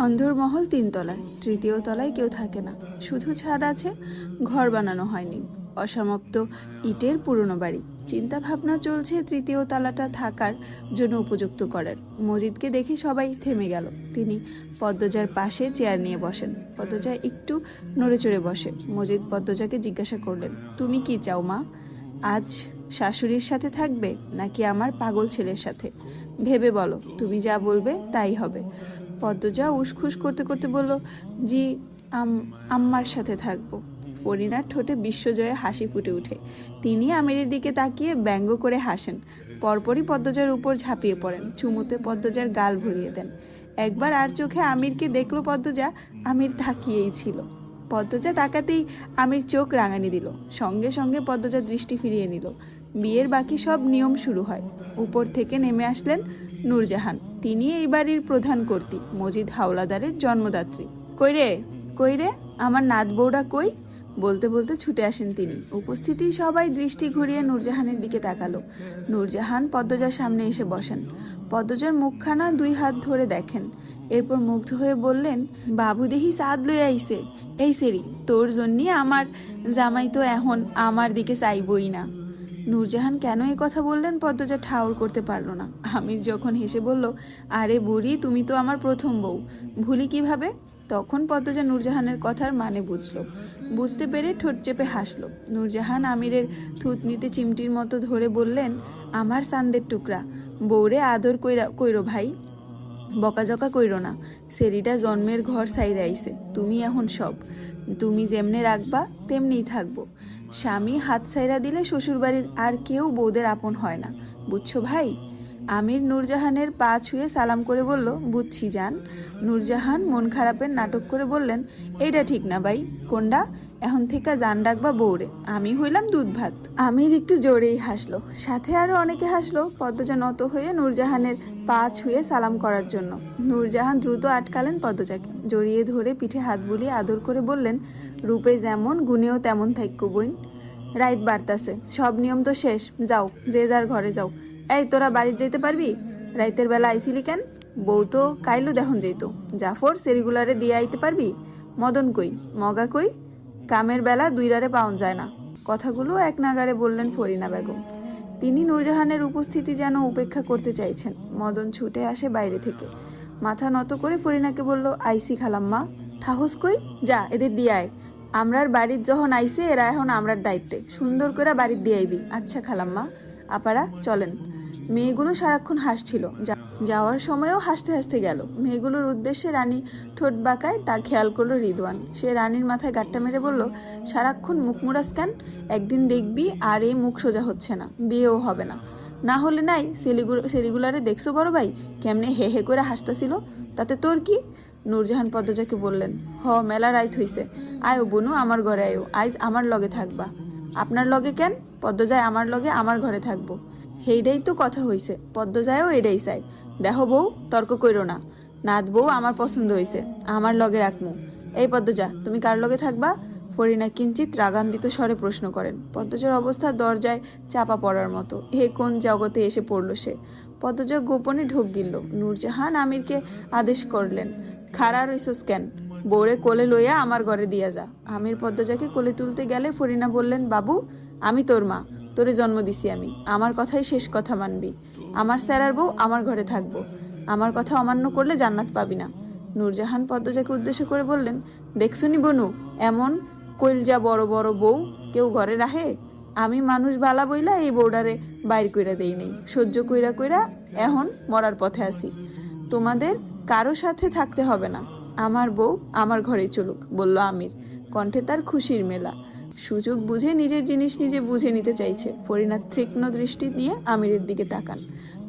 অন্ধরমহল তিনতলায়, তৃতীয় তলায় কেউ থাকে না। শুধু ছাদ আছে, ঘর বানানো হয়নি। অসমাপ্ত ইটের পুরনো বাড়ি। চিন্তা ভাবনা চলছে তৃতীয় তলাটা থাকার জন্য উপযুক্ত করার। মজিদকে দেখে সবাই থেমে গেল। তিনি পদ্মজার পাশে চেয়ার নিয়ে বসেন। পদ্মজা একটু নড়ে চড়ে বসে। মজিদ পদ্মজাকে জিজ্ঞাসা করলেন, তুমি কি চাও মা? আজ শাশুড়ির সাথে থাকবে নাকি আমার পাগল ছেলের সাথে? ভেবে বলো, তুমি যা বলবে তাই হবে। পদ্মজা উসখুস করতে করতে বলল, জি, আম- আম্মার সাথে থাকব। ফরিনার ঠোঁটে বিশ্বজয়ে হাসি ফুটে ওঠে। তিনি আমিরের দিকে তাকিয়ে ব্যঙ্গ করে হাসেন। পরপরই পদ্মজার উপর ঝাঁপিয়ে পড়েন। চুমুতে পদ্মজার গাল ভরিয়ে দেন। একবার আর চোখে আমিরকে দেখল পদ্মজা, আমির তাকিয়েই ছিল। পদ্মজা তাকাতেই আমির চোখ রাঙানি দিল। সঙ্গে সঙ্গে পদ্মজা দৃষ্টি ফিরিয়ে নিল। বিয়ের বাকি সব নিয়ম শুরু হয়। উপর থেকে নেমে আসলেন নূরজাহান। তিনি এই বাড়ির প্রধান কর্তী মজিদ হাওলাদারের জন্মদাত্রী। কইরে কইরে আমার নাত বউরা কই? বলতে বলতে ছুটে আসেন তিনি। উপস্থিতি সবাই দৃষ্টি ঘুরিয়ে নূরজাহানের দিকে তাকালো। নূরজাহান পদ্মজার সামনে এসে বসেন। পদ্মজার মুখখানা দুই হাত ধরে দেখেন। এরপর মুগ্ধ হয়ে বললেন, বাবু দেহি সাদ লই আইসে এই সেরি তোর জন্যই আমার জামাই তো এখন আমার দিকে চাইবই না। নূরজাহান কেন এই কথা বললেন পদ্মজা ঠাউর করতে পারল না। আমির যখন হেসে বলল, আরে বুড়ি, তুমি তো আমার প্রথম বউ। ভুলি কীভাবে? তখন পদ্মজা নূরজাহানের কথার মানে বুঝলো। বুঝতে পেরে ঠোঁট চেপে হাসলো। নূরজাহান আমিরের থুতনিতে চিমটির মতো ধরে বললেন, আমার সান্দের টুকরা। বউরে আদর কইরা, কইরো ভাই। বকাঝকা কইরো না। সেরিটা জন্মের ঘর সাইরে আইছে। তুমি এখন সব। তুমি যেমনে রাখবা, তেমনিই থাকব। স্বামী হাত সাইরা দিলে শ্বশুরবাড়ির আর কেউ বৌদের আপন হয় না। বুঝছ ভাই? আমির নূরজাহানের পা ছুঁয়ে সালাম করে বলল, বুঝছি জান। নূরজাহান মন খারাপের নাটক করে বললেন, এইটা ঠিক না ভাই, কোনডা? এখন থেকে জান ডাকবা বউরে। আমি হইলাম দুধ ভাত আমির একটু জোরেই হাসলো। সাথে আরও অনেকে হাসলো, পদ্মজা নত হয়ে নূরজাহানের পা ছুঁয়ে সালাম করার জন্য। নূরজাহান দ্রুত আটকালেন পদ্মজাকে। জড়িয়ে ধরে পিঠে হাত বুলিয়ে আদর করে বললেন, রূপে যেমন, গুণেও তেমন থাইক্য বইন। রাইত বাড়তাছে। সব নিয়ম তো শেষ। যাও, যে যার ঘরে যাও। এই, তোরা বাড়ি যেতে পারবি? রাইতের বেলা আইসিলি কেন? বউ তো কাইলু দেখন যেত জাফর সেরিগুলারে দিয়ে আইতে পারবি? মদন কই? মগা কই? কামের বেলা দুইরারে পাওন যায় না। কথাগুলো এক নাগারে বললেন ফরিনা বেগম। তিনি নূরজাহানের উপস্থিতি যেন উপেক্ষা করতে চাইছেন। মদন ছুটে আসে বাইরে থেকে। মাথা নত করে ফরিনাকে বলল, আইসি খালাম্মা, থাহস কই? যা, এদের দিয়ে আয়। আমরার বাড়ির যখন আইসে, এরা এখন আমরার দায়িত্বে। সুন্দর করে বাড়ির দিয়ে আইবি। আচ্ছা খালাম্মা, আপারা, চলেন। মেয়েগুলো সারাক্ষণ হাসছিল। যাওয়ার সময়ও হাসতে হাসতে গেল। মেয়েগুলোর উদ্দেশ্যে রানী ঠোঁট বাঁকায় তা খেয়াল করল রিদওয়ান। সে রানীর মাথায় গাট্টা মেরে বলল, সারাক্ষণ মুখ মুড়াস কেন? একদিন দেখবি আর এই মুখ সোজা হচ্ছে না। বিয়েও হবে না। না হলে নাই সেলিগুলো সেলিগুলারে দেখছ বড় ভাই? কেমনে হে হে করে হাসতাছিল? তাতে তোর কি? নূরজাহান পদ্মজাকে বললেন, হ, মেলা রাইত হইছে। আয়ো বনু, আমার ঘরে আয়ো। আইজ আমার লগে থাকবা। আপনার লগে কেন? পদ্মজায় আমার লগে, আমার ঘরে থাকব। সেইটাই তো কথা হইছে, পদ্মজায়ও এটাই চাই। দেখো বউ, তর্ক কইরো না। নাত বউ আমার পছন্দ হইছে, আমার লগে রাখমু। এই পদ্মজা, তুমি কার লগে থাকবা? ফরিনা কিঞ্চিত রাগান্বিত স্বরে প্রশ্ন করেন। পদ্মজার অবস্থা দরজায় চাপা পড়ার মতো। হে কোন জগতে এসে পড়ল সে? পদ্মজা গোপনে ঢোক গিলল। নূরজাহান আমিরকে আদেশ করলেন, খাড়া রইসোস কেন? বউরে কোলে লইয়া আমার ঘরে দিয়া যা। আমির পদ্মজাকে কোলে তুলতে গেলে ফরিনা বললেন, বাবু, আমি তোর মা। তোরে জন্ম দিছি আমি। আমার কথাই শেষ কথা মানবি। আমার স্যারার বউ আমার ঘরে থাকব। আমার কথা অমান্য করলে জান্নাত পাবি না। নূরজাহান পদ্মজাকে উদ্দেশ্য করে বললেন, দেখছুনি বনু, এমন কইলজা বড় বড় বউ কেউ ঘরে রাহে আমি মানুষ বালা বইলা এই বউডারে বাইর কইরা দেই নেই। সহ্য কইরা কইরা এখন মরার পথে আছি। তোমাদের কারও সাথে থাকতে হবে না। আমার বউ আমার ঘরে চলুক, বলল আমির। কণ্ঠে তার খুশির মেলা। সুযোগ বুঝে নিজের জিনিস নিজে বুঝে নিতে চাইছে। ফরিনা তীক্ষ্ণ দৃষ্টি নিয়ে আমিরের দিকে তাকান।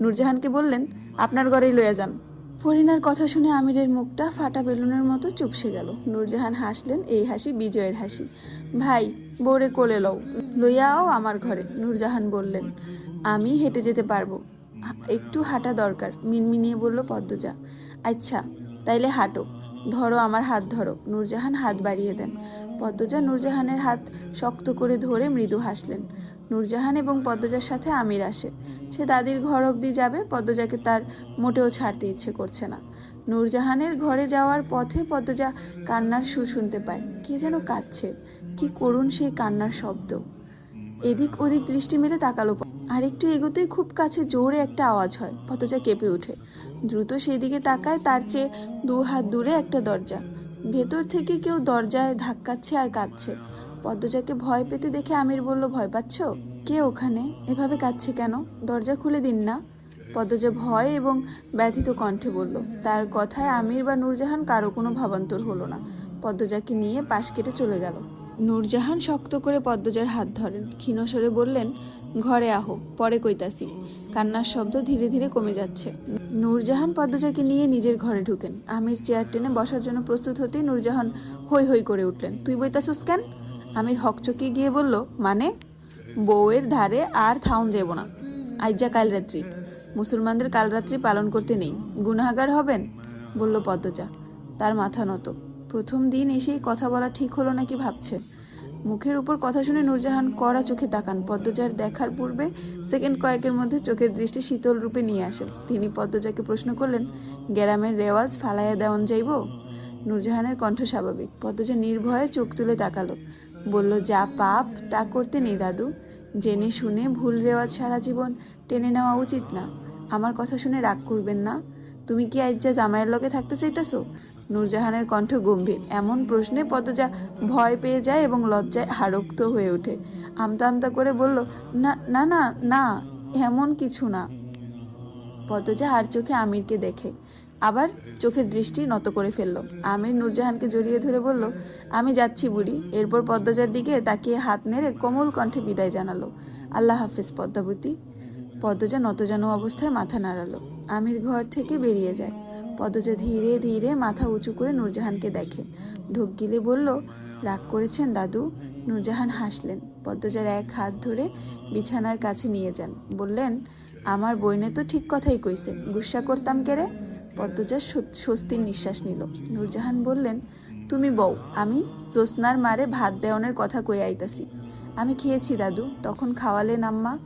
নূরজাহানকে বললেন, আপনার ঘরেই লইয়া যান। ফরিনার কথা শুনে আমিরের মুখটা ফাটা বেলুনের মতো চুপসে গেল। নূরজাহান হাসলেন, এই হাসি বিজয়ের হাসি। ভাই বোরে কোলে লও লইয়াও আমার ঘরে। নূরজাহান বললেন, আমি হেঁটে যেতে পারব। একটু হাঁটা দরকার। মিনমিনিয়ে বলল পদ্মজা আচ্ছা তাইলে হাঁটো। ধরো, আমার হাত ধরো। নূরজাহান হাত বাড়িয়ে দেন। পদ্মজা নূরজাহানের হাত শক্ত করে ধরে মৃদু হাসলেন। নূরজাহান এবং পদ্মজার সাথে আমির আসে। সে দাদির ঘর অবধি যাবে, পদ্মজাকে তার মোটেও ছাড়তে ইচ্ছে করছে না। নূরজাহানের ঘরে যাওয়ার পথে পদ্মজা কান্নার সুর শুনতে পায়। কে যেন কাঁদছে, কি করুন সেই কান্নার শব্দ। এদিক ওদিক দৃষ্টি মেলে তাকালো আর একটু এগোতেই খুব কাছে জোরে একটা আওয়াজ হয়। পতজা কেঁপে ওঠে। দ্রুত সেই দিকে তাকায়, তার চেয়ে দু হাত দূরে একটা দরজা। ভেতর থেকে কেউ দরজায় ধাক্কাচ্ছে আর কাঁদছে। পদ্মজাকে ভয় পেতে দেখে আমির বলল, ভয় পাচ্ছ? কে ওখানে? এভাবে কাঁদছে কেন? দরজা খুলে দিন না। পদ্মজা ভয় এবং ব্যথিত কণ্ঠে বলল, তার কথায় আমির বা নূরজাহান কারও কোনো ভাবান্তর হলো না। পদ্মজাকে নিয়ে পাশ কেটে চলে গেল। নূরজাহান শক্ত করে পদ্মজার হাত ধরেন। ক্ষীণস্বরে বললেন ঘরে আহো, পরে কইতাছি। কান্নার শব্দ ধীরে ধীরে কমে যাচ্ছে। নূরজাহান পদ্মজাকে নিয়ে নিজের ঘরে ঢুকেন। আমির চেয়ার টেনে বসার জন্য প্রস্তুত হতেই নূরজাহান হই হই করে উঠলেন। তুই বইতাছুস কেন? আমির হকচকে গিয়ে বলল মানে? বউয়ের ধারে আর থাউন যাব না। আইজা কাল রাত্রি। মুসলমানদের কাল রাত্রি পালন করতে নেই। গুনাহাগার হবেন? বলল পদ্মজা। তার মাথা নত। প্রথম দিন এসেই কথা বলা ঠিক হলো নাকি ভাবছে। মুখের উপর কথা শুনে নূরজাহান কড়া চোখে তাকান। পদ্মজার দেখার পূর্বে সেকেন্ড কয়েকের মধ্যে চোখের দৃষ্টি শীতল রূপে নিয়ে আসেন। তিনি পদ্মজাকে প্রশ্ন করলেন গ্যারামের রেওয়াজ ফালাইয়া দেওয়ান যাইব? নূরজাহানের কণ্ঠ স্বাভাবিক। পদ্মজা নির্ভয়ে চোখ তুলে তাকালো। বলল, যা পাপ, তা করতে নেই দাদু। জেনে শুনে ভুল রেওয়াজ সারা জীবন টেনে নেওয়া উচিত না। আমার কথা শুনে রাগ করবেন না। তুমি কি আইজা জামাইয়ের লগে থাকতে চাইতেছো? নূরজাহানের কণ্ঠ গম্ভীর। এমন প্রশ্নে পদজা ভয় পেয়ে যায় এবং লজ্জায় হারক্ত হয়ে ওঠে। আমতা আমতা করে বলল, না না না না, এমন কিছু না। পদজা আর চোখে আমিরকে দেখে। আবার চোখের দৃষ্টি নত করে ফেলল। আমির নূরজাহানকে জড়িয়ে ধরে বলল, আমি যাচ্ছি বুড়ি। এরপর পদ্মজার দিকে তাকিয়ে হাত নেড়ে কোমল কণ্ঠে বিদায় জানালো। আল্লাহ হাফিজ, পদ্মাবতী। পদ্মজা নতজানু অবস্থায় মাথা নাড়ালো। আমির ঘর থেকে বেরিয়ে যায়। পদ্মজা ধীরে ধীরে মাথা উঁচু করে নূরজাহানকে দেখে। ঢোক গিলে বলল, রাগ করেছেন দাদু? নূরজাহান হাসলেন। পদ্মজার এক হাত ধরে বিছানার কাছে নিয়ে যান। বললেন, আমার বইনে তো ঠিক কথাই কইছে। গুসা করতাম কেরে পদ্মজা সত- স্বস্তির নিঃশ্বাস নিল। নূরজাহান বললেন, তুমি বউ, আমি জ্যোৎস্নার মারে ভাত দেওয়ানের কথা কই আইতাছি। আমি খেয়েছি, দাদু। তখন খাওয়ালে নাম্মা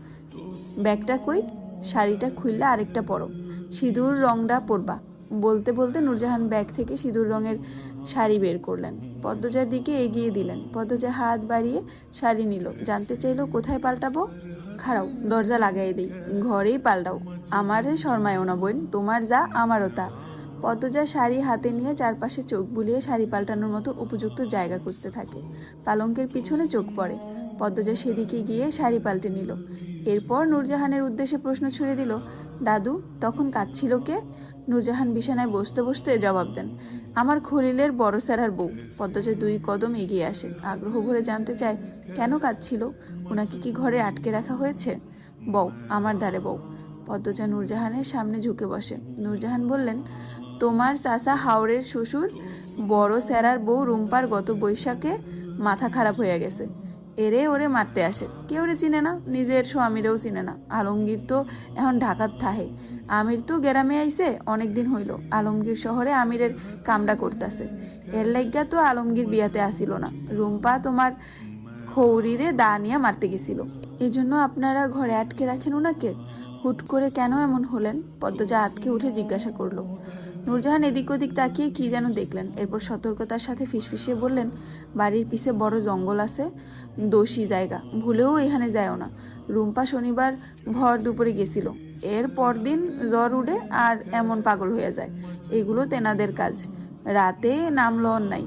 ব্যাগটা কই? শাড়িটা খুললে আরেকটা পরো। সিঁদুর রংটা পরবা। বলতে বলতে নূরজাহান ব্যাগ থেকে সিঁদুর রঙের শাড়ি বের করলেন। পদ্মজার দিকে এগিয়ে দিলেন। পদ্মজা হাত বাড়িয়ে শাড়ি নিল। জানতে চাইলো, কোথায় পাল্টাবো? খাড়াও, দরজা লাগাই দিই। ঘরেই পাল্টাও। আমারে শর্মায়ও না, বোন। তোমার যা, আমারও তা। পদ্মজা শাড়ি হাতে নিয়ে চারপাশে চোখ বুলিয়ে শাড়ি পাল্টানোর মতো উপযুক্ত জায়গা খুঁজতে থাকে। পালঙ্কের পিছনে চোখ পড়ে। পদ্মজা সেদিকে গিয়ে শাড়ি পাল্টে নিল। এরপর নূরজাহানের উদ্দেশ্যে প্রশ্ন ছুড়ে দিল, দাদু, তখন কাঁদছিল কে? নূরজাহান বিছানায় বসতে বসতে জবাব দেন, আমার খলিলের বড় স্যারার বউ। পদ্মজা দুই কদম এগিয়ে আসে, আগ্রহ ভরে জানতে চায়, কেন কাঁদছিল? ওনাকে কি ঘরে আটকে রাখা হয়েছে? বউ, আমার দ্বারে বউ। পদ্মজা নূরজাহানের সামনে ঝুঁকে বসে। নূরজাহান বললেন, তোমার চাচা হাওড়ের শ্বশুর বড় স্যারার বউ রুম্পার গত বৈশাখে মাথা খারাপ হয়ে গেছে। এরে ওরে মারতে আসে। কেউ ওরে চিনে না? নিজের স্বামীরেও চিনে না। আলমগীর তো এখন ঢাকার থাহে। আমির তো গ্রামে আইসে অনেক দিন হইল। আলমগীর শহরে আমিরের কামডা করতেছে। এর লাইগা তো আলমগীর বিয়াতে আসিল না। রুম্পা তোমার হৌরিরে দা নিয়ে মারতে গেছিল। এজন্য আপনারা ঘরে আটকে রাখেন ওনাকে হুট করে কেন এমন হলেন? পদ্মজা আটকে উঠে জিজ্ঞাসা করল। নূরজাহান এদিক ওদিক তাকিয়ে কি যেন দেখলেন। এরপর সতর্কতার সাথে ফিসফিসিয়ে বললেন, বাড়ির পিছে বড় জঙ্গল আছে, দোষী জায়গা, ভুলেও এখানে যায়ও না। রুম্পা শনিবার ভর দুপুরে গেছিল। এর পরদিন জ্বর উঠে আর এমন পাগল হয়ে যায়। এগুলো তেনাদের কাজ। রাতে নাম অন্যায়।